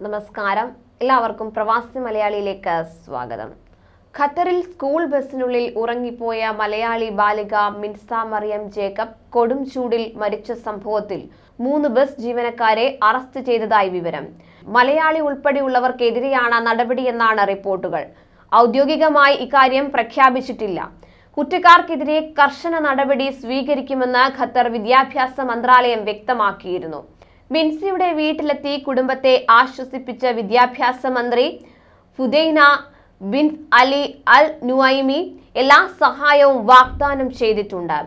നമസ്കാരം. എല്ലാവർക്കും പ്രവാസി മലയാളിയിലേക്ക് സ്വാഗതം. ഖത്തറിൽ സ്കൂൾ ബസ്സിനുള്ളിൽ ഉറങ്ങിപ്പോയ മലയാളി ബാലിക മിൻസ മറിയം ജേക്കബ് കൊടും ചൂടിൽ മരിച്ച സംഭവത്തിൽ മൂന്ന് ബസ് ജീവനക്കാരെ അറസ്റ്റ് ചെയ്തതായി വിവരം. മലയാളി ഉൾപ്പെടെയുള്ളവർക്കെതിരെയാണ് നടപടിയെന്നാണ് റിപ്പോർട്ടുകൾ. ഔദ്യോഗികമായി ഇക്കാര്യം പ്രഖ്യാപിച്ചിട്ടില്ല. കുറ്റക്കാർക്കെതിരെ കർശന നടപടി സ്വീകരിക്കുമെന്ന് ഖത്തർ വിദ്യാഭ്യാസ മന്ത്രാലയം വ്യക്തമാക്കിയിരുന്നു. ബിൻസിയുടെ വീട്ടിലെത്തി കുടുംബത്തെ ആശ്വസിപ്പിച്ച വിദ്യാഭ്യാസ മന്ത്രി Fudaina bin Ali Al Nuaimi എല്ലാ സഹായവും വാഗ്ദാനം ചെയ്തിട്ടുണ്ട്.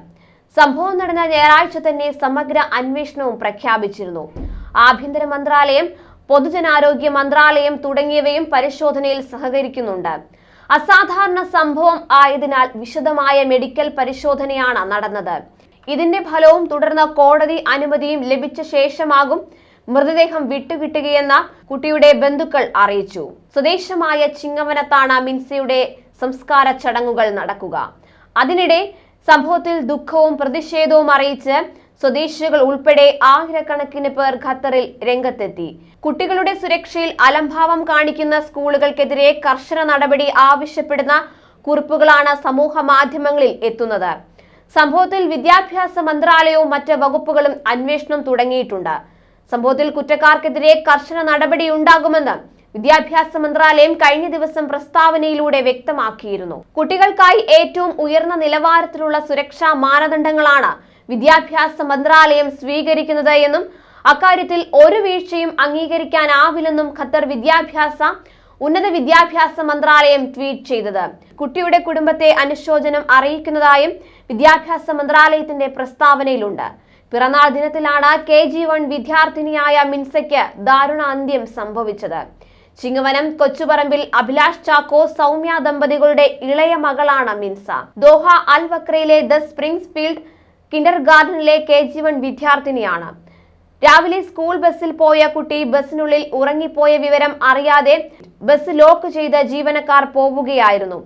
സംഭവം നടന്ന ഞായറാഴ്ച തന്നെ സമഗ്ര അന്വേഷണവും പ്രഖ്യാപിച്ചിരുന്നു. ആഭ്യന്തര മന്ത്രാലയം പൊതുജനാരോഗ്യ മന്ത്രാലയം തുടങ്ങിയവയും പരിശോധനയിൽ സഹകരിക്കുന്നുണ്ട്. അസാധാരണ സംഭവം ആയതിനാൽ വിശദമായ മെഡിക്കൽ പരിശോധനയാണ് നടന്നത്. ഇതിന്റെ ഫലവും തുടർന്ന് കോടതി അനുമതിയും ലഭിച്ച ശേഷമാകും മൃതദേഹം വിട്ടുകിട്ടുകയെന്ന കുട്ടിയുടെ ബന്ധുക്കൾ അറിയിച്ചു. സ്വദേശമായ ചിങ്ങവനത്താണ് മിൻസയുടെ സംസ്കാര ചടങ്ങുകൾ നടക്കുക. അതിനിടെ സംഭവത്തിൽ ദുഃഖവും പ്രതിഷേധവും അറിയിച്ച് സ്വദേശികൾ ഉൾപ്പെടെ ആയിരക്കണക്കിന് പേർ ഖത്തറിൽ രംഗത്തെത്തി. കുട്ടികളുടെ സുരക്ഷയിൽ അലംഭാവം കാണിക്കുന്ന സ്കൂളുകൾക്കെതിരെ കർശന നടപടി ആവശ്യപ്പെടുന്ന കുറിപ്പുകളാണ് സമൂഹ മാധ്യമങ്ങളിൽ എത്തുന്നത്. സംഭവത്തിൽ വിദ്യാഭ്യാസ മന്ത്രാലയവും മറ്റ് വകുപ്പുകളും അന്വേഷണം തുടങ്ങിയിട്ടുണ്ട്. സംഭവത്തിൽ കുറ്റക്കാർക്കെതിരെ കർശന നടപടി ഉണ്ടാകുമെന്ന് വിദ്യാഭ്യാസ മന്ത്രാലയം കഴിഞ്ഞ ദിവസം പ്രസ്താവനയിലൂടെ വ്യക്തമാക്കിയിരുന്നു. കുട്ടികൾക്കായി ഏറ്റവും ഉയർന്ന നിലവാരത്തിലുള്ള സുരക്ഷാ മാനദണ്ഡങ്ങളാണ് വിദ്യാഭ്യാസ മന്ത്രാലയം സ്വീകരിക്കുന്നത് എന്നും അക്കാര്യത്തിൽ ഒരു വീഴ്ചയും അംഗീകരിക്കാനാവില്ലെന്നും ഖത്തർ വിദ്യാഭ്യാസ ഉന്നത വിദ്യാഭ്യാസ മന്ത്രാലയം ട്വീറ്റ് ചെയ്തത്. കുട്ടിയുടെ കുടുംബത്തെ അനുശോചനം അറിയിക്കുന്നതായും വിദ്യാഭ്യാസ മന്ത്രാലയത്തിന്റെ പ്രസ്താവനയിലുണ്ട്. പിറന്നാൾ ദിനത്തിലാണ് കെ ജി വൺ വിദ്യാർത്ഥിനിയായ മിൻസയ്ക്ക് ദാരുണ അന്ത്യം സംഭവിച്ചത്. ചിങ്ങവനം കൊച്ചുപറമ്പിൽ അഭിലാഷ് ചാക്കോ സൗമ്യ ദമ്പതികളുടെ ഇളയ മകളാണ് മിൻസ. ദോഹ അൽ വക്രയിലെ ദ സ്പ്രിംഗ്സ് ഫീൽഡ് കിൻഡർ ഗാർഡനിലെ കെ ജി വൺ വിദ്യാർത്ഥിനിയാണ്. രാവിലെ സ്കൂൾ ബസ്സിൽ പോയ കുട്ടി ബസ്സിനുള്ളിൽ ഉറങ്ങിപ്പോയ വിവരം അറിയാതെ ബസ് ലോക്ക് ചെയ്ത ജീവനക്കാർ പോവുകയായിരുന്നു.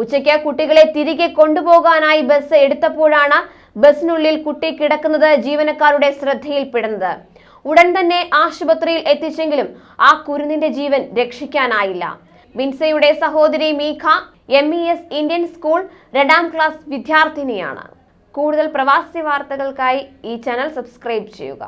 ഉച്ചയ്ക്ക് കുട്ടികളെ തിരികെ കൊണ്ടുപോകാനായി ബസ് എടുത്തപ്പോഴാണ് ബസ്സിനുള്ളിൽ കുട്ടി കിടക്കുന്നത് ജീവനക്കാരുടെ ശ്രദ്ധയിൽപ്പെടുന്നത്. ഉടൻ തന്നെ ആശുപത്രിയിൽ എത്തിച്ചെങ്കിലും ആ കുരുന്നിന്റെ ജീവൻ രക്ഷിക്കാനായില്ല. ബിൻസയുടെ സഹോദരി Meekha M E S Indian school രണ്ടാം ക്ലാസ് വിദ്യാർത്ഥിനിയാണ്. കൂടുതൽ പ്രവാസി വാർത്തകൾക്കായി ഈ ചാനൽ സബ്സ്ക്രൈബ് ചെയ്യുക.